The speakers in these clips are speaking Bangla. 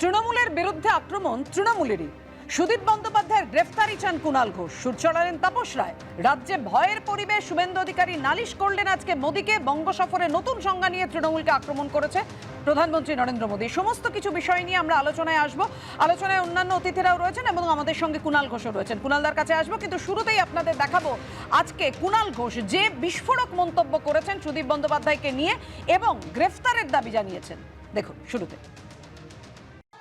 তৃণমূলের বিরুদ্ধে আক্রমণ তৃণমূলেরই। সুদীপ বন্দ্যোপাধ্যায়ের গ্রেফতারি চান কুণাল ঘোষ। সুর চড়ালেন তাপস রায়। রাজ্যে ভয়ের পরিবেশ, শুভেন্দু অধিকারী নালিশ করলেন আজকে মোদীকে। বঙ্গ সফরে নতুন সংজ্ঞা নিয়ে তৃণমূলকে আক্রমণ করেছে প্রধানমন্ত্রী নরেন্দ্র মোদী। সমস্ত কিছু বিষয় নিয়ে আমরা আলোচনায় আসব। আলোচনায় অন্যান্য অতিথিরাও রয়েছেন এবং আমাদের সঙ্গে কুণাল ঘোষও রয়েছেন। কুণালদার কাছে আসব, কিন্তু শুরুতেই আপনাদের দেখাবো আজকে কুণাল ঘোষ যে বিস্ফোরক মন্তব্য করেছেন সুদীপ বন্দ্যোপাধ্যায়কে নিয়ে এবং গ্রেফতারের দাবি জানিয়েছেন। দেখুন, শুরুতে।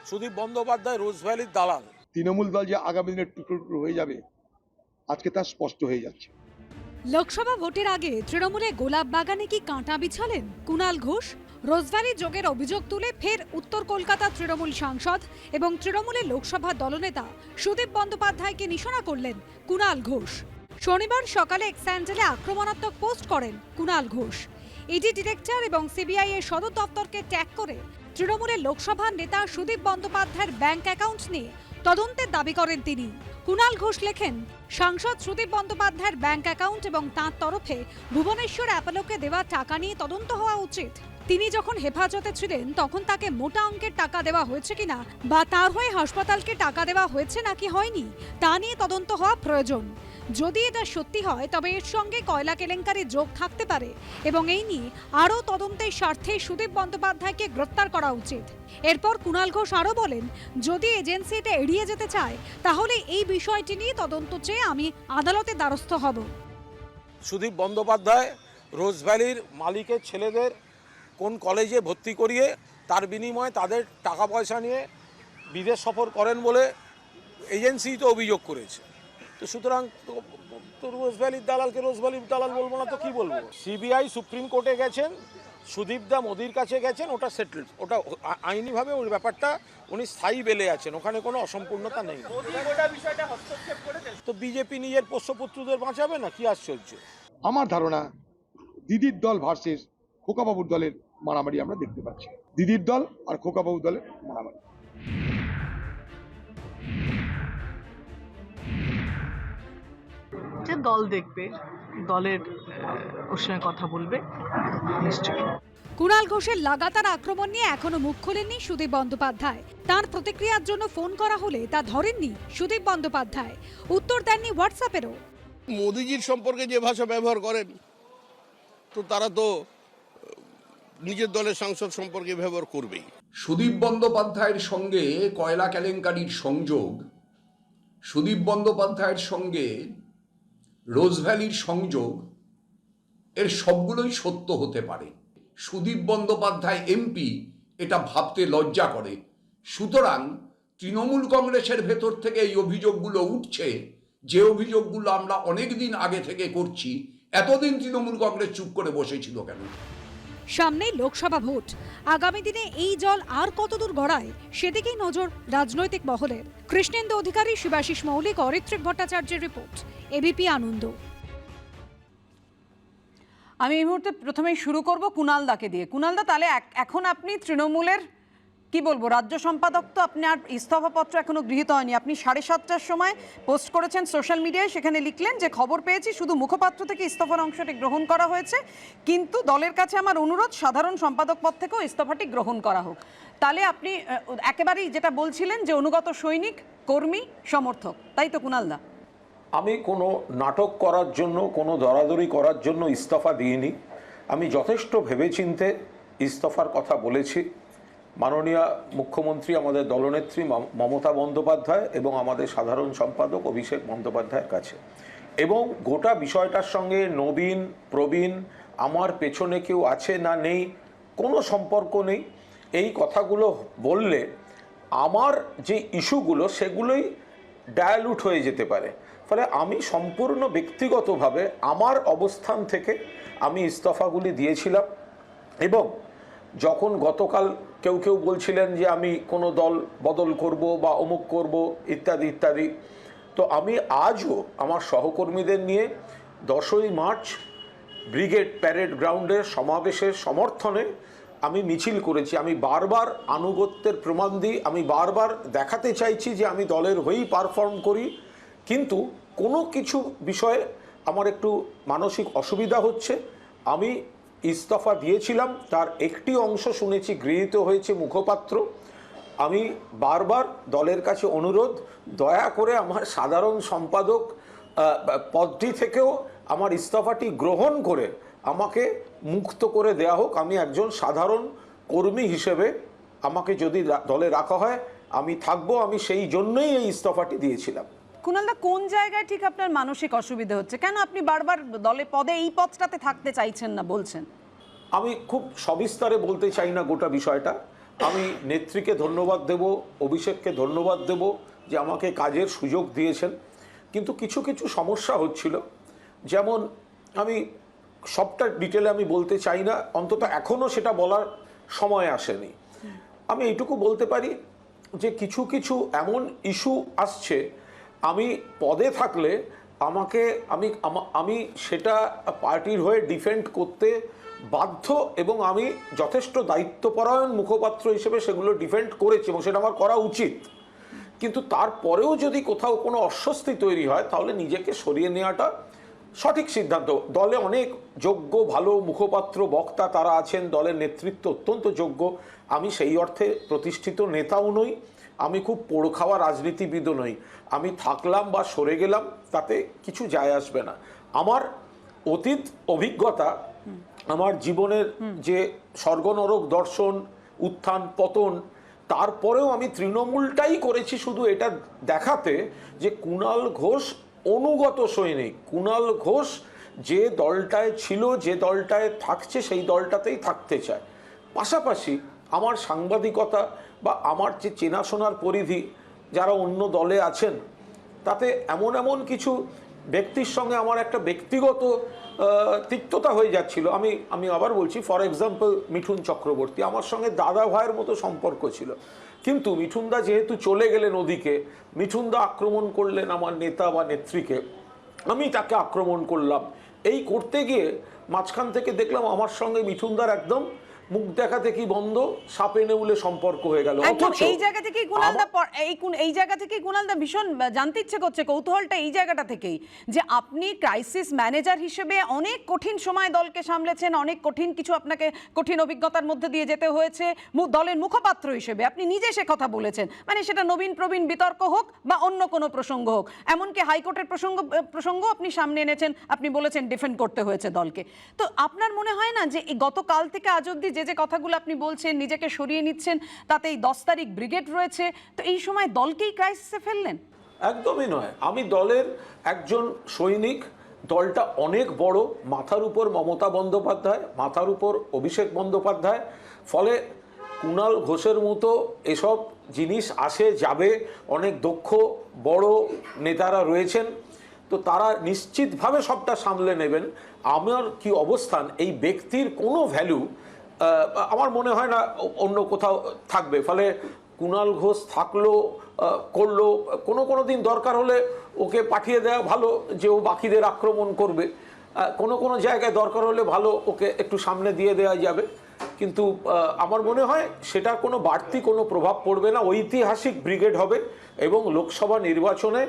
সুদীপ বন্দ্যোপাধ্যায় রোজ ভ্যালির দালাল। তৃণমূল দল যে আগামী দিনে টুকরো টুকরো হয়ে যাবে আজকে তা স্পষ্ট হয়ে যাচ্ছে। লোকসভা ভোটের আগে তৃণমূলে গোলাপ বাগানে কি কাঁটা বিছালেন কুণাল ঘোষ? রোজভ্যালি যোগের অভিযোগ তুলে ফের উত্তর কলকাতা তৃণমূল সাংসদ এবং তৃণমূলের লোকসভা দলনেতা সুদীপ বন্দ্যোপাধ্যায়কে নিশানা করলেন কুণাল ঘোষ। শনিবার সকালে এক স্যান্ডেলে আক্রমণাত্মক পোস্ট করেন কুণাল ঘোষ। ইডি ডিরেক্টর এবং সিবিআই এর সদর দপ্তরকে ট্যাগ করে তৃণমূলের লোকসভার নেতা সুদীপ বন্দ্যোপাধ্যায়ের ব্যাংক অ্যাকাউন্ট নিয়ে তদন্তের দাবি করেন তিনি। কুণাল ঘোষ লেখেন, সাংসদ সুদীপ বন্দ্যোপাধ্যায়ের ব্যাংক অ্যাকাউন্ট এবং তাঁর তরফে ভুবনেশ্বর অ্যাপোলোকে দেওয়া টাকা নিয়ে তদন্ত হওয়া উচিত। তিনি যখন হেফাজতে ছিলেন, তখন তাকে মোটা অঙ্কের টাকা দেওয়া হয়েছে কিনা বা তার হয়ে হাসপাতালকে টাকা দেওয়া হয়েছে নাকি হয়নি, তা নিয়ে তদন্ত হওয়া প্রয়োজন। যদি এটা সত্যি হয়, তবে এর সঙ্গে কয়লা কেলেঙ্কারি যোগ থাকতে পারে এবং এই নিয়ে আরও তদন্তের স্বার্থে সুদীপ বন্দ্যোপাধ্যায়কে গ্রেপ্তার করা উচিত। এরপর কুণাল ঘোষ আরও বলেন, যদি এজেন্সি এটা এড়িয়ে যেতে চায়, তাহলে এই বিষয়টি নিয়ে তদন্ত চেয়ে আমি আদালতে দ্বারস্থ হব। সুদীপ বন্দ্যোপাধ্যায় রোজ ভ্যালির মালিকের ছেলেদের কোন কলেজে ভর্তি করিয়ে তার বিনিময়ে তাদের টাকা পয়সা নিয়ে বিদেশ সফর করেন বলে এজেন্সি তো অভিযোগ করেছে। তো সুতরাং তো- তো রোজ ভ্যালির দালালকে রোজ ভ্যালির দালাল বলব না তো কি বলব? সিবিআই সুপ্রিম কোর্টে গেছেন, সুদীপ দা মোদির কাছে গেছেন, ওটা সেটেল ওটা আইনিভাবে ওই ব্যাপারটা উনি স্থায়ী বেলে আছেন, ওখানে কোনো অসম্পূর্ণতা নেই। তো বিজেপি নিজের পোষ্যপুত্রদের বাঁচাবে না? কি আশ্চর্য। আমার ধারণা, দিদির দল ভার্সেস খোকাবাবুর দলের মারামারি আমরা দেখতে পাচ্ছি। দিদির দল আর খোকাবাবুর দলের মারামারি। যে দল দেখবে দলের ওর সঙ্গে কথা বলবে। নিশ্চয়ই। কুণাল ঘোষের লাগাতার আক্রমণ নিয়ে এখনও মুখ খোলেননি সুদীপ বন্দ্যোপাধ্যায়। তার প্রতিক্রিয়ার জন্য ফোন করা হলে তা ধরেননি সুদীপ বন্দ্যোপাধ্যায়। উত্তর দেননি হোয়াটসঅ্যাপেরও। মোদিজির সম্পর্কে যে ভাষা ব্যবহার করেন তো তারা তো নিজের দলের সাংসদ সম্পর্কে ব্যবহার করবেই। সুদীপ বন্দ্যোপাধ্যায়ের সঙ্গে কয়লা কেলেঙ্কারির সংযোগ সুদীপ বন্দ্যোপাধ্যায়ের সঙ্গে রোজভ্যালির সংযোগ, এর সবগুলোই সত্য হতে পারে। সুদীপ বন্দ্যোপাধ্যায় এমপি এটা ভাবতে লজ্জা করে। সুতরাং তৃণমূল কংগ্রেসের ভেতর থেকে এই অভিযোগগুলো উঠছে, যে অভিযোগগুলো আমরা অনেক দিন আগে থেকে করছি, এতদিন তৃণমূল কংগ্রেস চুপ করে বসেছিল কেন? সামনেই লোকসভা ভোট। আগামী দিনে এই জল আর কতদূর গড়ায়, সেদিকেই নজর রাজনৈতিক মহলের কৃষ্ণেন্দু অধিকারী শিবাশিস মৌলিক, অরিত্রিক ভট্টাচার্যের রিপোর্ট। এবিপি আনন্দ। আমি এই মুহূর্তে প্রথমেই শুরু করব কুনালদাকে দিয়ে। কুনালদা তাহলে এখন আপনি তৃণমূলের কি বলব? রাজ্য সম্পাদক তো আপনার ইস্তফাপত্র এখনও গৃহীত হয়নি। আপনি সাড়ে সাতটার সময় পোস্ট করেছেন সোশ্যাল মিডিয়ায়, সেখানে লিখলেন যে খবর পেয়েছি, শুধু মুখপাত্র থেকে ইস্তফার অংশটি গ্রহণ করা হয়েছে। কিন্তু দলের কাছে আমার অনুরোধ, সাধারণ সম্পাদক পদ থেকেও ইস্তফাটি গ্রহণ করা হোক। তাহলে আপনি একেবারেই যেটা বলছিলেন যে অনুগত সৈনিক, কর্মী, সমর্থক। তাই তো কুণাল দা? আমি কোনো নাটক করার জন্য, কোনো দরাদরি করার জন্য ইস্তফা দিইনি। আমি যথেষ্ট ভেবেচিন্তে ইস্তফার কথা বলেছি। মাননীয় মুখ্যমন্ত্রী, আমাদের দলনেত্রী মম- মমতা বন্দ্যোপাধ্যায় এবং আমাদের সাধারণ সম্পাদক অভিষেক বন্দ্যোপাধ্যায়ের কাছে। এবং গোটা বিষয়টার সঙ্গে নবীন, প্রবীণ, আমার পেছনে কেউ আছে না নেই, কোনো সম্পর্ক নেই, এই কথাগুলো বললে আমার যে ইস্যুগুলো সেগুলোই ডায়ালুট হয়ে যেতে পারে। ফলে আমি সম্পূর্ণ ব্যক্তিগতভাবে আমার অবস্থান থেকে আমি ইস্তফাগুলি দিয়েছিলাম এবং যখন গতকাল কেউ কেউ বলছিলেন যে আমি কোনো দল বদল করব বা অমুক করব, ইত্যাদি ইত্যাদি, তো আমি আজও আমার সহকর্মীদের নিয়ে দশই মার্চ ব্রিগেড প্যারেড গ্রাউন্ডের সমাবেশের সমর্থনে আমি মিছিল করেছি। আমি বারবার আনুগত্যের প্রমাণ দিই, আমি বারবার দেখাতে চাইছি যে আমি দলের হয়েই পারফর্ম করি। কিন্তু কোনো কিছু বিষয়ে আমার একটু মানসিক অসুবিধা হচ্ছে। আমি ইস্তফা দিয়েছিলাম, তার একটি অংশ শুনেছি গৃহীত হয়েছে মুখপাত্র। আমি বারবার দলের কাছে অনুরোধ, দয়া করে আমার সাধারণ সম্পাদক পদটি থেকেও আমার ইস্তফাটি গ্রহণ করে আমাকে মুক্ত করে দেয়া হোক। আমি একজন সাধারণ কর্মী হিসেবে আমাকে যদি দলে রাখা হয়, আমি থাকব। আমি সেই জন্যই এই ইস্তফাটি দিয়েছিলাম। কুণালদা, কোন জায়গায় ঠিক আপনার মানসিক অসুবিধা হচ্ছে? কেন আপনি বারবার দলে পদে এই পদটাতে থাকতে চাইছেন না, বলছেন? আমি খুব সবিস্তারে বলতে চাই না গোটা বিষয়টা। আমি নেত্রীকে ধন্যবাদ দেব, অভিষেককে ধন্যবাদ দেব যে আমাকে কাজের সুযোগ দিয়েছেন। কিন্তু কিছু কিছু সমস্যা হচ্ছিল। যেমন আমি সবটা ডিটেলে আমি বলতে চাই না, অন্তত এখনও সেটা বলার সময় আসেনি। আমি এইটুকু বলতে পারি যে কিছু কিছু এমন ইস্যু আসছে আমি পদে থাকলে আমাকে, আমি আমি সেটা পার্টির হয়ে ডিফেন্ড করতে বাধ্য এবং আমি যথেষ্ট দায়িত্বপরায়ণ মুখপাত্র হিসেবে সেগুলো ডিফেন্ড করেছি এবং সেটা আমার করা উচিত। কিন্তু তারপরেও যদি কোথাও কোনো অস্বস্তি তৈরি হয়, তাহলে নিজেকে সরিয়ে নেওয়াটা সঠিক সিদ্ধান্ত। দলে অনেক যোগ্য, ভালো মুখপাত্র, বক্তা তারা আছেন, দলের নেতৃত্ব অত্যন্ত যোগ্য। আমি সেই অর্থে প্রতিষ্ঠিত নেতাও নই। আমি খুব পোড় খাওয়া রাজনীতিবিদও নই। আমি থাকলাম বা সরে গেলাম, তাতে কিছু যায় আসবে না। আমার অতীত অভিজ্ঞতা, আমার জীবনের যে স্বর্গনরক দর্শন, উত্থান, পতন, তারপরেও আমি তৃণমূলটাই করেছি শুধু এটা দেখাতে যে কুণাল ঘোষ অনুগত সৈনিক। কুণাল ঘোষ যে দলটায় ছিল, যে দলটায় থাকছে, সেই দলটাতেই থাকতে চায়। পাশাপাশি আমার সাংবাদিকতা বা আমার যে চেনাশোনার পরিধি, যারা অন্য দলে আছেন, তাতে এমন এমন কিছু ব্যক্তির সঙ্গে আমার একটা ব্যক্তিগত তিক্ততা হয়ে যাচ্ছিল। আমি আমি আবার বলছি ফর এক্সাম্পল মিঠুন চক্রবর্তী। আমার সঙ্গে দাদা ভাইয়ের মতো সম্পর্ক ছিল। কিন্তু মিঠুনদা যেহেতু চলে গেলেন ওদিকে, মিঠুনদা আক্রমণ করলেন আমার নেতা বা নেত্রীকে। আমি তাকে আক্রমণ করলাম। এই করতে গিয়ে মাঝখান থেকে দেখলাম আমার সঙ্গে মিঠুনদার একদম মুখ দেখা থেকে বন্ধ? সাপে নেউলে সম্পর্ক হয়ে গেল। অথচ এই জায়গা থেকেই কুণালদা এই কোন এই জায়গা থেকেই কুণালদা ভীষণ জানতে ইচ্ছে করছে কৌতূহলটা এই জায়গাটা থেকেই যে আপনি ক্রাইসিস ম্যানেজার হিসেবে অনেক কঠিন সময় দলকে সামলেছেন অনেক কঠিন কিছু আপনাকে কঠিন অভিজ্ঞতার মধ্যে দিয়ে যেতে হয়েছে দলের মুখপাত্র হিসেবে। আপনি নিজে সে কথা বলেছেন মানে সেটা নবীন প্রবীণ বিতর্ক হোক বা অন্য কোনো প্রসঙ্গ হোক এমনকি হাইকোর্টের প্রসঙ্গ প্রসঙ্গ আপনি সামনে এনেছেন আপনি বলেছেন ডিফেন্ড করতে হয়েছে দলকে। তো আপনার মনে হয় না যে এই গতকাল থেকে আজ অব্দি যে যে কথাগুলো আপনি বলছেন, নিজেকে সরিয়ে নিচ্ছেন, তাতে এই দশ তারিখ ব্রিগেড রয়েছে, তো এই সময় দলকেই ক্রাইসিসে ফেললেন? একদমই নয়। আমি দলের একজন সৈনিক, দলটা অনেক বড়, মাথার উপর মমতা বন্দ্যোপাধ্যায়, মাথার উপর অভিষেক বন্দ্যোপাধ্যায়, ফলে কুণাল ঘোষের মতো এসব জিনিস আসে, যাবে, অনেক দক্ষ, বড় নেতারা রয়েছেন, তো তারা নিশ্চিতভাবে সবটা সামলে নেবেন। আমার কি অবস্থান, এই ব্যক্তির কোনো ভ্যালু আমার মনে হয় না অন্য কোথাও থাকবে। ফলে কুণাল ঘোষ থাকল করল, কোনো কোনো দিন দরকার হলে ওকে পাঠিয়ে দেওয়া ভালো যে ও বাকিদের আক্রমণ করবে। কোনো কোনো জায়গায় দরকার হলে ভালো ওকে একটু সামনে দিয়ে দেওয়া যাবে। কিন্তু আমার মনে হয় সেটা কোনো বাড়তি কোনো প্রভাব পড়বে না। ঐতিহাসিক ব্রিগেড হবে এবং লোকসভা নির্বাচনে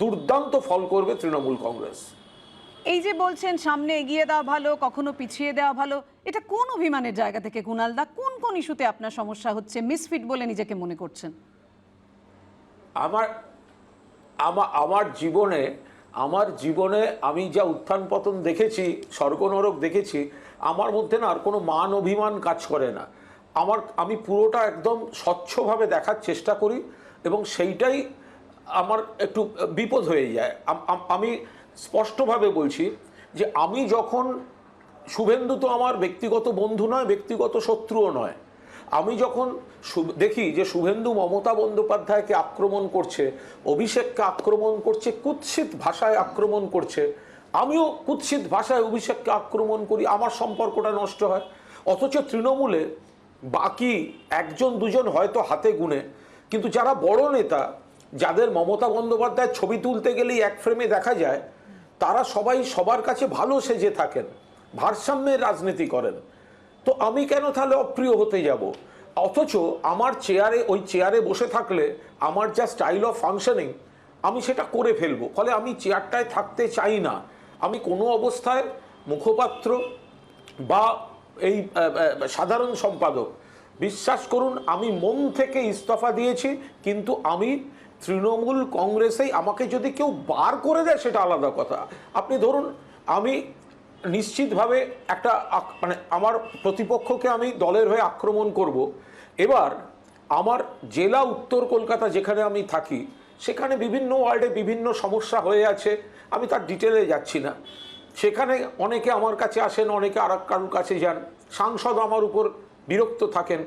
দুর্দান্ত ফল করবে তৃণমূল কংগ্রেস। এই যে বলছেন, সামনে এগিয়ে দেওয়া ভালো, কখনো পিছিয়ে দেওয়া ভালো এটা কোন অভিমানের জায়গা থেকে কুণালদা কোন কোন ইস্যুতে আপনার সমস্যা হচ্ছে? মিসফিট বলে নিজেকে মনে করছেন। আমার, আমা- আমার জীবনে আমার জীবনে আমি যা উত্থান পতন দেখেছি, স্বর্গনরক দেখেছি, আমার মধ্যে না আর কোনো মান অভিমান কাজ করে না। আমার, আমি পুরোটা একদম স্বচ্ছভাবে দেখার চেষ্টা করি এবং সেইটাই আমার একটু বিপদ হয়ে যায়। আমি স্পষ্টভাবে বলছি যে আমি যখন শুভেন্দু তো আমার ব্যক্তিগত বন্ধু নয়, ব্যক্তিগত শত্রুও নয়। আমি যখন দেখি যে শুভেন্দু মমতা বন্দ্যোপাধ্যায়কে আক্রমণ করছে, অভিষেককে আক্রমণ করছে, কুৎসিত ভাষায় আক্রমণ করছে, আমিও কুৎসিত ভাষায় অভিষেককে আক্রমণ করি, আমার সম্পর্কটা নষ্ট হয়। অথচ তৃণমূলে বাকি একজন, দুজন হয়তো হাতে গুনে, কিন্তু যারা বড় নেতা, যাদের মমতা বন্দ্যোপাধ্যায় ছবি তুলতে গেলেই এক ফ্রেমে দেখা যায়, তারা সবাই সবার কাছে ভালো সেজে থাকেন। ভারসাম্যের রাজনীতি করেন। তো আমি কেন তাহলে অপ্রিয় হতে যাব? অথচ আমার চেয়ারে, ওই চেয়ারে বসে থাকলে আমার যা স্টাইল অফ ফাংশনিং আমি সেটা করে ফেলব। ফলে আমি চেয়ারটায় থাকতে চাই না। আমি কোনো অবস্থায় মুখপাত্র বা এই সাধারণ সম্পাদক। বিশ্বাস করুন, আমি মন থেকে ইস্তফা দিয়েছি, কিন্তু আমি তৃণমূল কংগ্রেসেই আমাকে যদি কেউ বার করে দেয়, সেটা আলাদা কথা। আপনি ধরুন, আমি নিশ্চিতভাবে একটা মানে আমার প্রতিপক্ষকে আমি দলের হয়ে আক্রমণ করব। এবার আমার জেলা উত্তর কলকাতা যেখানে আমি থাকি, সেখানে বিভিন্ন ওয়ার্ডে বিভিন্ন সমস্যা হয়ে আছে, আমি তার ডিটেলে যাচ্ছি না। সেখানে অনেকে আমার কাছে আসেন, অনেকে আর কারোর কাছে যান। সাংসদ আমার উপর বিরক্ত থাকেন।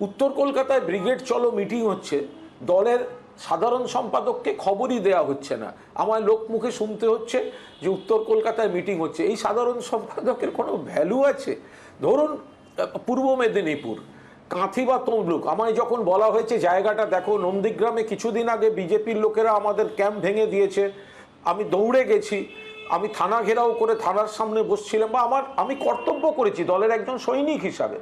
উত্তর কলকাতায় ব্রিগেড চলো মিটিং হচ্ছে, দলের সাধারণ সম্পাদককে খবরই দেওয়া হচ্ছে না। আমার লোক মুখে শুনতে হচ্ছে যে উত্তর কলকাতায় মিটিং হচ্ছে। এই সাধারণ সম্পাদকের কোনো ভ্যালু আছে? ধরুন পূর্ব মেদিনীপুর, কাঁথি বা তমলুক, আমায় যখন বলা হয়েছে, জায়গাটা দেখো, নন্দীগ্রামে কিছুদিন আগে বিজেপির লোকেরা আমাদের ক্যাম্প ভেঙে দিয়েছে। আমি দৌড়ে গেছি, আমি থানা ঘেরাও করে থানার সামনে বসছিলাম বা আমার, আমি কর্তব্য করেছি দলের একজন সৈনিক হিসাবে।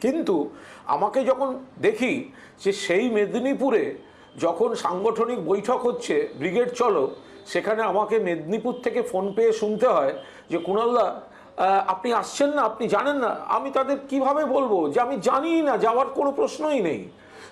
কিন্তু আমাকে যখন দেখি যে সেই মেদিনীপুরে যখন সাংগঠনিক বৈঠক হচ্ছে, ব্রিগেড চলো, সেখানে আমাকে মেদিনীপুর থেকে ফোন পেয়ে শুনতে হয় যে কুণালদা আপনি আসছেন না? আপনি জানেন না? আমি তাদের কীভাবে বলব? যে, আমি জানি না, যাওয়ার কোনো প্রশ্নই নেই।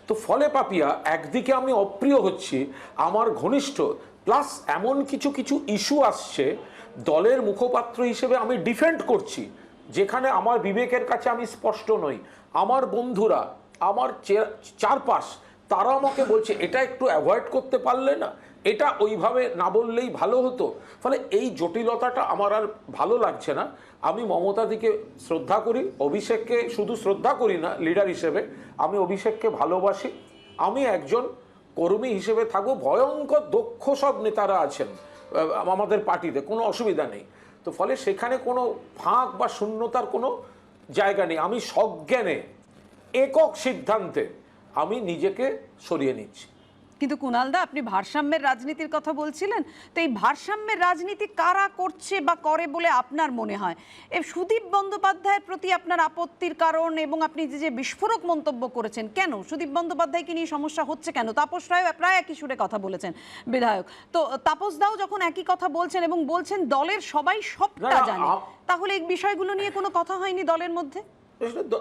তো ফলে পাপিয়া, একদিকে আমি অপ্রিয় হচ্ছি, আমার ঘনিষ্ঠ প্লাস এমন কিছু কিছু ইস্যু আসছে, দলের মুখপাত্র হিসেবে আমি ডিফেন্ড করছি, যেখানে আমার বিবেকের কাছে আমি স্পষ্ট নই। আমার বন্ধুরা, আমার চারপাশ তারা আমাকে বলছে, এটা একটু অ্যাভয়েড করতে পারলে না, এটা ওইভাবে না বললেই ভালো হতো। ফলে এই জটিলতাটা আমার আর ভালো লাগছে না। আমি মমতাদিকে শ্রদ্ধা করি, অভিষেককে শুধু শ্রদ্ধা করি না লিডার হিসেবে, আমি অভিষেককে ভালোবাসি। আমি একজন কর্মী হিসেবে থাকব, ভয়ঙ্কর দক্ষ সব নেতারা আছেন আমাদের পার্টিতে, কোনো অসুবিধা নেই। তো ফলে সেখানে কোনো ফাঁক বা শূন্যতার কোনো জায়গা নেই। আমি সজ্ঞানে, একক সিদ্ধান্তে আমি নিজেকে সরিয়ে নিচ্ছি। কিন্তু কুণালদা আপনি ভারসাম্যের রাজনীতির কথা বলছিলেন তো এই ভারসাম্যের রাজনীতি কারা করছে বা করে বলে আপনার মনে হয়? এ সুদীপ বন্দ্যোপাধ্যায়ের প্রতি আপনার আপত্তির কারণ এবং আপনি যে যে বিস্ফোরক মন্তব্য করেছেন কেন? সুদীপ বন্দ্যোপাধ্যায়কে নিয়ে সমস্যা হচ্ছে কেন? তাপস রায় প্রায় একই সুরে কথা বলেছেন বিধায়ক। তো তাপস দাও যখন একই কথা বলছেন এবং বলছেন দলের সবাই সবটা জানে তাহলে এই বিষয়গুলো নিয়ে কোনো কথা হয়নি দলের মধ্যে?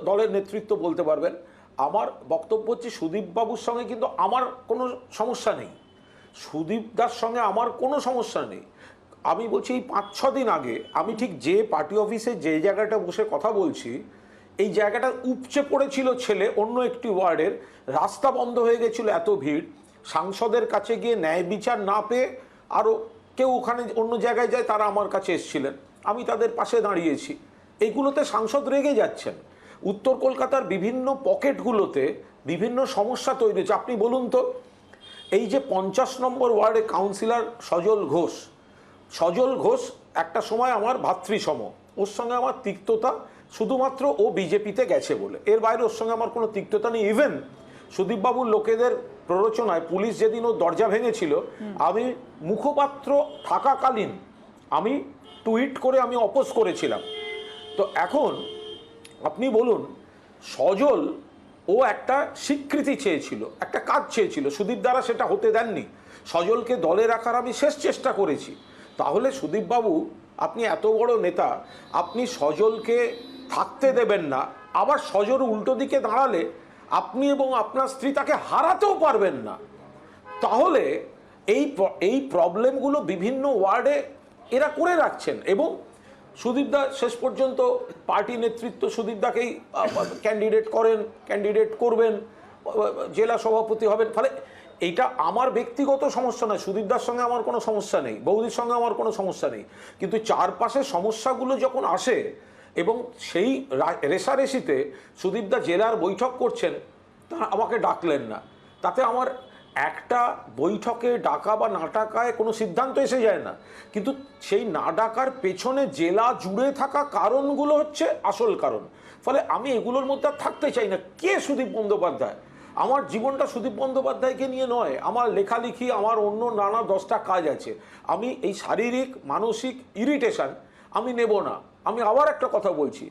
দলের নেতৃত্ব বলতে পারবেন। আমার বক্তব্য হচ্ছে সুদীপ বাবুর সঙ্গে কিন্তু আমার কোনো সমস্যা নেই। সুদীপ দার সঙ্গে আমার কোনো সমস্যা নেই। আমি বলছি এই পাঁচ, ছ দিন আগে আমি ঠিক যে পার্টি অফিসে যে জায়গাটা বসে কথা বলছি, এই জায়গাটা উপচে পড়েছিল ছেলে, অন্য একটি ওয়ার্ডের। রাস্তা বন্ধ হয়ে গেছিল এত ভিড়। সাংসদের কাছে গিয়ে ন্যায় বিচার না পেয়ে আরও কেউ ওখানে অন্য জায়গায় যায় তারা আমার কাছে এসেছিলেন। আমি তাদের পাশে দাঁড়িয়েছি। এইগুলোতে সাংসদ রেগে যাচ্ছেন। উত্তর কলকাতার বিভিন্ন পকেটগুলোতে বিভিন্ন সমস্যা তৈরি হচ্ছে। আপনি বলুন তো এই যে পঞ্চাশ নম্বর ওয়ার্ডে কাউন্সিলর সজল ঘোষ সজল ঘোষ একটা সময় আমার ভাতৃসম ওর সঙ্গে আমার তিক্ততা শুধুমাত্র ও বিজেপিতে গেছে বলে। এর বাইরে ওর সঙ্গে আমার কোনো তিক্ততা নেই। ইভেন সুদীপবাবুর লোকেদের প্ররোচনায় পুলিশ যেদিন ও দরজা ভেঙেছিল আমি মুখপাত্র থাকাকালীন আমি টুইট করে আমি অপোজ করেছিলাম। তো এখন আপনি বলুন, সজল ও একটা স্বীকৃতি চেয়েছিল, একটা কাজ চেয়েছিল, সুদীপ দ্বারা সেটা হতে দেননি। সজলকে দলে রাখার আমি শেষ চেষ্টা করেছি। তাহলে সুদীপবাবু, আপনি এত বড় নেতা, আপনি সজলকে থাকতে দেবেন না, আবার সজল উল্টো দিকে দাঁড়ালে আপনি এবং আপনার স্ত্রী তাকে হারাতেও পারবেন না। তাহলে এই এই প্রবলেমগুলো বিভিন্ন ওয়ার্ডে এরা করে রাখছেন এবং সুদীপদা শেষ পর্যন্ত পার্টি নেতৃত্ব সুদীপদাকেই ক্যান্ডিডেট করেন ক্যান্ডিডেট করবেন, জেলা সভাপতি হবেন। ফলে এইটা আমার ব্যক্তিগত সমস্যা নয় সুদীপদার সঙ্গে আমার কোনো সমস্যা নেই, বৌদির সঙ্গে আমার কোনো সমস্যা নেই। কিন্তু চারপাশে সমস্যাগুলো যখন আসে এবং সেই রা- রেষারেষিতে সুদীপদা জেলার বৈঠক করছেন তা আমাকে ডাকলেন না। তাতে আমার একটা বৈঠকে ডাকা বা না ডাকায় কোনো সিদ্ধান্ত এসে যায় না। কিন্তু সেই না ডাকার পেছনে জেলা জুড়ে থাকা কারণগুলো হচ্ছে আসল কারণ। ফলে আমি এগুলোর মধ্যে থাকতে চাই না। কে সুদীপ বন্দ্যোপাধ্যায়? আমার জীবনটা সুদীপ বন্দ্যোপাধ্যায়কে নিয়ে নয়। আমার লেখালেখি, আমার অন্য নানা দশটা কাজ আছে। আমি এই শারীরিক, মানসিক ইরিটেশন আমি নেব না। আমি আবার একটা কথা বলছি।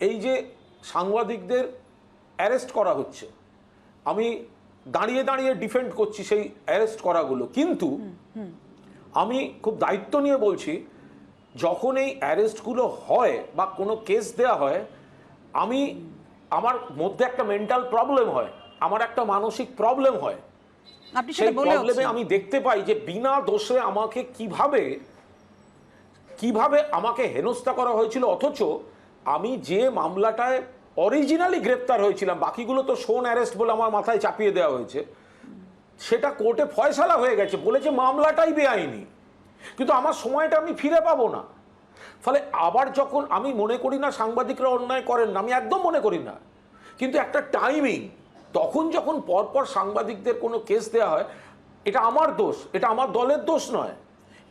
এই যে সাংবাদিকদের অ্যারেস্ট করা হচ্ছে। আমি দাঁড়িয়ে দাঁড়িয়ে ডিফেন্ড করছি সেই অ্যারেস্ট করাগুলো। কিন্তু আমি খুব দায়িত্ব নিয়ে বলছি যখন এই অ্যারেস্টগুলো হয় বা কোনো কেস দেয়া হয় আমি আমার মধ্যে একটা মেন্টাল প্রবলেম হয় আমার একটা মানসিক প্রবলেম হয়। সেই প্রবলেমে আমি দেখতে পাই যে বিনা দোষে আমাকে কীভাবে কীভাবে আমাকে হেনস্থা করা হয়েছিল অথচ আমি যে মামলাটায় অরিজিনালি গ্রেপ্তার হয়েছিলাম। বাকিগুলো তো শোন অ্যারেস্ট বলে আমার মাথায় চাপিয়ে দেওয়া হয়েছে। সেটা কোর্টে ফয়সালা হয়ে গেছে, বলেছে মামলাটাই বেআইনি। কিন্তু আমার সময়টা আমি ফিরে পাবো না। ফলে আবার যখন আমি মনে করি না সাংবাদিকরা অন্যায় করেন না, আমি একদম মনে করি না। কিন্তু একটা টাইমিং তখন যখন পরপর সাংবাদিকদের কোনো কেস দেওয়া হয়, এটা আমার দোষ, এটা আমার দলের দোষ নয়।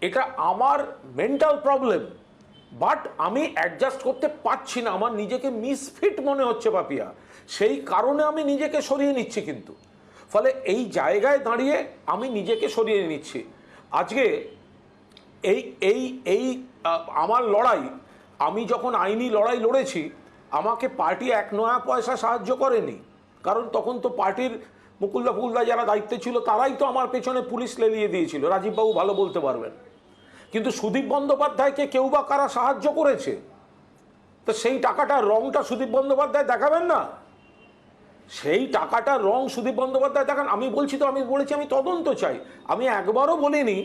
এটা আমার মেন্টাল প্রবলেম বাট আমি অ্যাডজাস্ট করতে পারছি না। আমার নিজেকে মিসফিট মনে হচ্ছে পাপিয়া। সেই কারণে আমি নিজেকে সরিয়ে নিচ্ছি কিন্তু। ফলে এই জায়গায় দাঁড়িয়ে আমি নিজেকে সরিয়ে নিচ্ছি। আজকে এই এই এই আমার লড়াই, আমি যখন আইনি লড়াই লড়েছি, আমাকে পার্টি এক নয়া পয়সা সাহায্য করেনি। কারণ তখন তো পার্টির মুকুলদা ফুলদা যারা দায়িত্বে ছিল, তারাই তো আমার পেছনে পুলিশ লেলিয়ে দিয়েছিল। রাজীববাবু ভালো বলতে পারবেন। কিন্তু সুদীপ বন্দ্যোপাধ্যায়কে কেউ বা কারা সাহায্য করেছে? তো সেই টাকাটা, রংটা সুদীপ বন্দ্যোপাধ্যায় দেখাবেন না? সেই টাকাটার রং সুদীপ বন্দ্যোপাধ্যায় দেখান। আমি বলছি তো, আমি বলেছি, আমি তদন্ত চাই। আমি একবারও বলিনি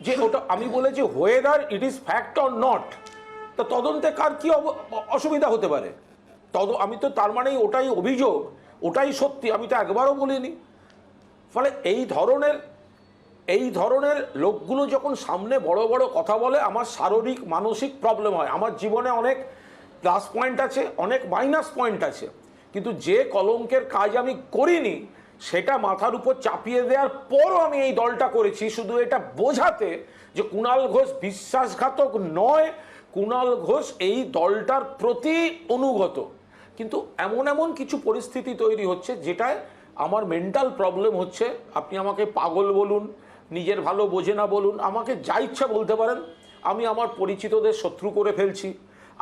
যে ওটা, আমি বলেছি whether it is fact or not তা তদন্তে কার কি অসুবিধা হতে পারে? তদ, আমি তো তার মানেই ওটাই অভিযোগ, ওটাই সত্যি, আমি তো একবারও বলিনি। ফলে এই ধরনের এই ধরনের লোকগুলো যখন সামনে বড় বড় কথা বলে, আমার শারীরিক, মানসিক প্রবলেম হয়। আমার জীবনে অনেক প্লাস পয়েন্ট আছে, অনেক মাইনাস পয়েন্ট আছে। কিন্তু যে কলঙ্কের কাজ আমি করিনি, সেটা মাথার উপর চাপিয়ে দেওয়ার পরও আমি এই দলটা করেছি। শুধু এটা বোঝাতে যে কুণাল ঘোষ বিশ্বাসঘাতক নয় কুণাল ঘোষ এই দলটার প্রতি অনুগত। কিন্তু এমন এমন কিছু পরিস্থিতি তৈরি হচ্ছে, যেটায় আমার মেন্টাল প্রবলেম হচ্ছে। আপনি আমাকে পাগল বলুন নিজের ভালো বোঝে না বলুন, আমাকে যা ইচ্ছা বলতে পারেন, আমি আমার পরিচিতদের শত্রু করে ফেলছি।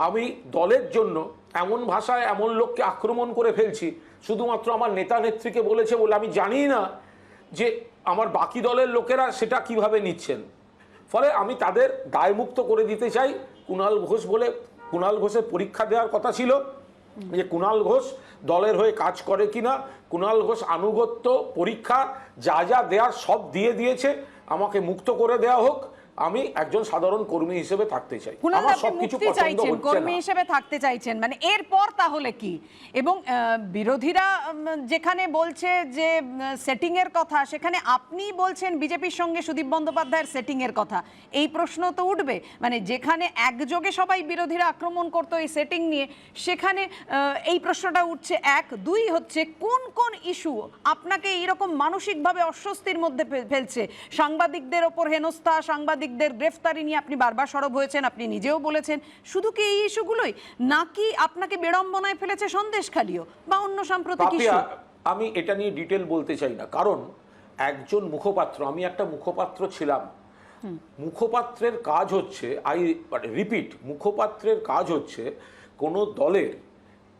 আমি দলের জন্য এমন ভাষায় এমন লোককে আক্রমণ করে ফেলছি, শুধুমাত্র আমার নেতা নেত্রীকে বলেছে বলে আমি জানি না যে আমার বাকি দলের লোকেরা সেটা কীভাবে নিচ্ছেন। ফলে আমি তাদের দায়মুক্ত করে দিতে চাই। কুণাল ঘোষ বলে, কুণাল ঘোষের পরীক্ষা দেওয়ার কথা ছিল। যে কুণাল ঘোষ দলের হয়ে কাজ করে কিনা, কুণাল ঘোষ আনুগত্য, পরীক্ষা, যা যা দেওয়ার সব দিয়ে দিয়েছে, আমাকে মুক্ত করে দেওয়া হোক। আমি একজন সাধারণ কর্মী হিসেবে থাকতে চাই। আমার সবকিছু পছন্দ চাইছেন হচ্ছে কর্মী হিসেবে থাকতে চাইছেন। মানে এরপর তাহলে কি? এবং বিরোধীরা যেখানে বলছে যে সেটিং এর কথা সেখানে আপনি বলছেন বিজেপির সঙ্গে সুদীপ বন্দ্যোপাধ্যায়ের সেটিং এর কথা। এই প্রশ্ন তো উঠবে। মানে যেখানে একযোগে সবাই বিরোধীরা আক্রমণ করতো এই সেটিং নিয়ে সেখানে এই প্রশ্নটা উঠছে এক। দুই হচ্ছে কোন কোন ইস্যু আপনাকে এইরকম মানসিকভাবে অস্বস্তির মধ্যে ফেলছে? সাংবাদিকদের ওপর হেনস্থা সাংবাদিকদের গ্রেফতারি নিয়ে আপনি বারবার সরব হয়েছেন আপনি নিজেও বলেছেন। শুধু কি এই ইস্যুগুলোই? নাকি আপনাকে বিড়ম্বনায় ফেলেছে সন্দেশখালিও বা অন্য সাম্প্রতিক ইস্যু? আমি এটা নিয়ে ডিটেল বলতে চাই না। কারণ একজন মুখপাত্র আমি একটা মুখপাত্র ছিলাম। মুখপাত্রের কাজ হচ্ছে আই রিপিট মুখপাত্রের কাজ হচ্ছে কোনো দলের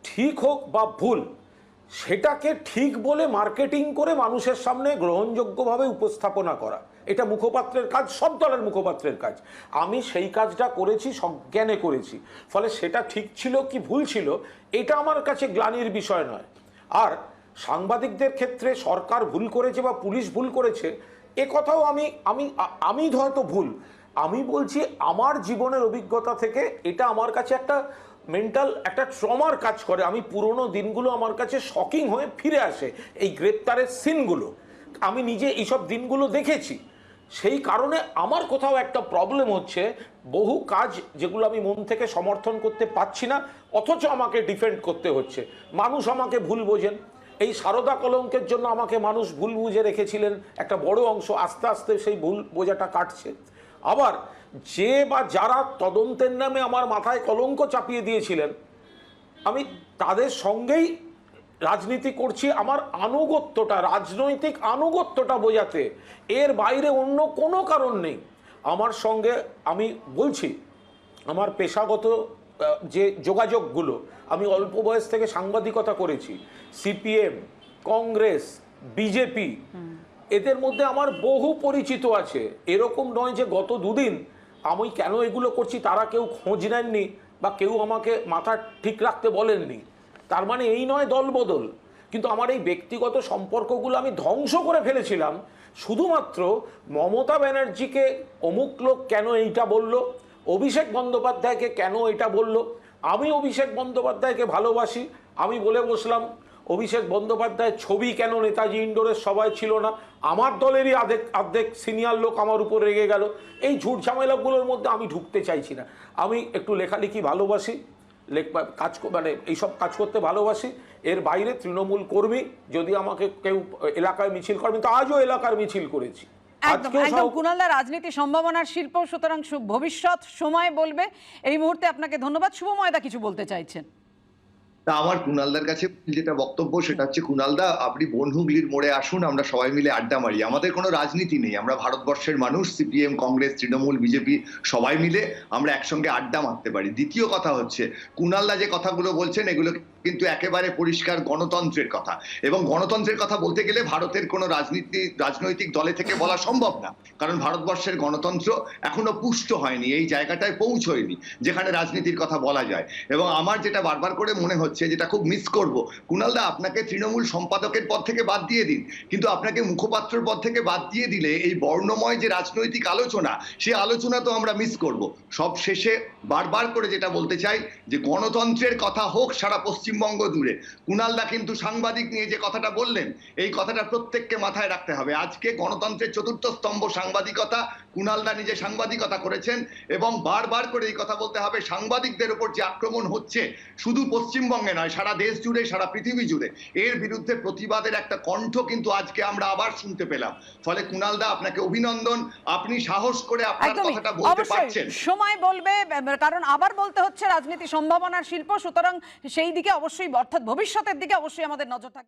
ঠিক হোক বা ভুল সেটাকে ঠিক বলে মার্কেটিং করে মানুষের সামনে গ্রহণযোগ্যভাবে উপস্থাপনা করা। এটা মুখপাত্রের কাজ, সব দলের মুখপাত্রের কাজ। আমি সেই কাজটা করেছি, সজ্ঞানে করেছি। ফলে সেটা ঠিক ছিল কি ভুল ছিল, এটা আমার কাছে গ্লানির বিষয় নয়। আর সাংবাদিকদের ক্ষেত্রে সরকার ভুল করেছে বা পুলিশ ভুল করেছে, এ কথাও আমি আমি আমি হয়তো ভুল। আমি বলছি, আমার জীবনের অভিজ্ঞতা থেকে এটা আমার কাছে একটা মেন্টাল একটা ট্রমার কাজ করে। আমি পুরনো দিনগুলো আমার কাছে শকিং হয়ে ফিরে আসে, এই গ্রেপ্তারের সিনগুলো। আমি নিজে এইসব দিনগুলো দেখেছি। সেই কারণে আমার কোথাও একটা প্রবলেম হচ্ছে। বহু কাজ যেগুলো আমি মন থেকে সমর্থন করতে পারছি না, অথচ আমাকে ডিফেন্ড করতে হচ্ছে। মানুষ আমাকে ভুল বোঝেন। এই সারদা কলঙ্কের জন্য আমাকে মানুষ ভুল বুঝে রেখেছিলেন। একটা বড় অংশ আস্তে আস্তে সেই ভুল বোঝাটা কাটছে। আবার যে বা যারা তদন্তের নামে আমার মাথায় কলঙ্ক চাপিয়ে দিয়েছিলেন, আমি তাদের সঙ্গেই রাজনীতি করছি, আমার আনুগত্যটা, রাজনৈতিক আনুগত্যটা বোঝাতে। এর বাইরে অন্য কোনো কারণ নেই। আমার সঙ্গে আমি বলছি, আমার পেশাগত যে যোগাযোগগুলো, আমি অল্প বয়স থেকে সাংবাদিকতা করেছি। সিপিএম, কংগ্রেস, বিজেপি এদের মধ্যে আমার বহু পরিচিত আছে। এরকম নয় যে গত দুদিন আমি কেন এগুলো করছি, তারা কেউ খোঁজ নেননি বা কেউ আমাকে মাথা ঠিক রাখতে বলেননি। তার মানে এই নয় দলবদল। কিন্তু আমার এই ব্যক্তিগত সম্পর্কগুলো আমি ধ্বংস করে ফেলেছিলাম। শুধুমাত্র মমতা ব্যানার্জিকে অমুক লোক কেন এইটা বলল, অভিষেক বন্দ্যোপাধ্যায়কে কেন এটা বলল, আমি অভিষেক বন্দ্যোপাধ্যায়কে ভালোবাসি, আমি বলে বসলাম অভিষেক বন্দ্যোপাধ্যায়ের ছবি কেন নেতাজি ইন্ডোরের সবাই ছিল না? আমার দলেরই আধেক অর্ধেক সিনিয়র লোক আমার উপর রেগে গেল। এই ঝুট ঝামেলাগুলোর মধ্যে আমি ঢুকতে চাইছি না। আমি একটু লেখালেখি ভালোবাসি লেখ কাজ মানে এইসব কাজ করতে ভালোবাসি। এর বাইরে তৃণমূল কর্মী যদি আমাকে কেউ এলাকায় মিছিল করবেন তো আজও এলাকার মিছিল করেছি। একদম কুণালদা রাজনীতি সম্ভাবনার শিল্প সুতরাং ভবিষ্যৎ সময় বলবে। এই মুহূর্তে আপনাকে ধন্যবাদ। শুভময়দা কিছু বলতে চাইছেন। তা আমার কুণালদার কাছে যেটা বক্তব্য সেটা হচ্ছে, কুণালদা, আপনি বনহুগলির মোড়ে আসুন, আমরা সবাই মিলে আড্ডা মারি। আমাদের কোনো রাজনীতি নেই, আমরা ভারতবর্ষের মানুষ, সিপিএম, কংগ্রেস, তৃণমূল, বিজেপি, সবাই মিলে আমরা একসঙ্গে আড্ডা মারতে পারি। দ্বিতীয় কথা হচ্ছে, কুণালদা যে কথাগুলো বলছেন এগুলো কিন্তু একেবারে পরিষ্কার গণতন্ত্রের কথা। এবং গণতন্ত্রের কথা বলতে গেলে ভারতের কোনো রাজনীতি, রাজনৈতিক দলে থেকে বলা সম্ভব না। কারণ ভারতবর্ষের গণতন্ত্র এখনও পুষ্ট হয়নি, এই জায়গাটায় পৌঁছয়নি, যেখানে রাজনীতির কথা বলা যায়। এবং আমার যেটা বারবার করে মনে হচ্ছে, যেটা খুব মিস করব কুণালদা আপনাকে তৃণমূল সম্পাদকের পদ থেকে বাদ দিয়ে দিন। কিন্তু আপনাকে মুখপাত্রর পদ থেকে বাদ দিয়ে দিলে এই বর্ণময় যে রাজনৈতিক আলোচনা সেই আলোচনা তো আমরা মিস করব। সব শেষে বারবার করে যেটা বলতে চাই, যে গণতন্ত্রের কথা হোক, সারা পশ্চিমবঙ্গ দূরে কুণালদা কিন্তু সাংবাদিক নিয়ে যে কথাটা বললেন, এই কথাটা প্রত্যেককে মাথায় রাখতে হবে। আজকে গণতন্ত্রের চতুর্থ স্তম্ভ সাংবাদিকতা কুণালদা নিজে সাংবাদিকতা করেছেন এবং বারবার করে এই কথা বলতে হবে সাংবাদিকদের উপর যে আক্রমণ হচ্ছে শুধু পশ্চিমবঙ্গে নয় সারা দেশ জুড়ে সারা পৃথিবী জুড়ে এর বিরুদ্ধে প্রতিবাদের একটা কণ্ঠ কিন্তু আজকে আমরা আবার শুনতে পেলাম। ফলে কুণালদা আপনাকে অভিনন্দন আপনি সাহস করে আপনার কথাটা বলতে পারছেন। সময় বলবে কারণ আবার বলতে হচ্ছে রাজনীতি সম্ভাবনার শিল্প সুতরাং সেই দিকে অবশ্যই অর্থাৎ ভবিষ্যতের দিকে অবশ্যই আমাদের নজর থাকবে।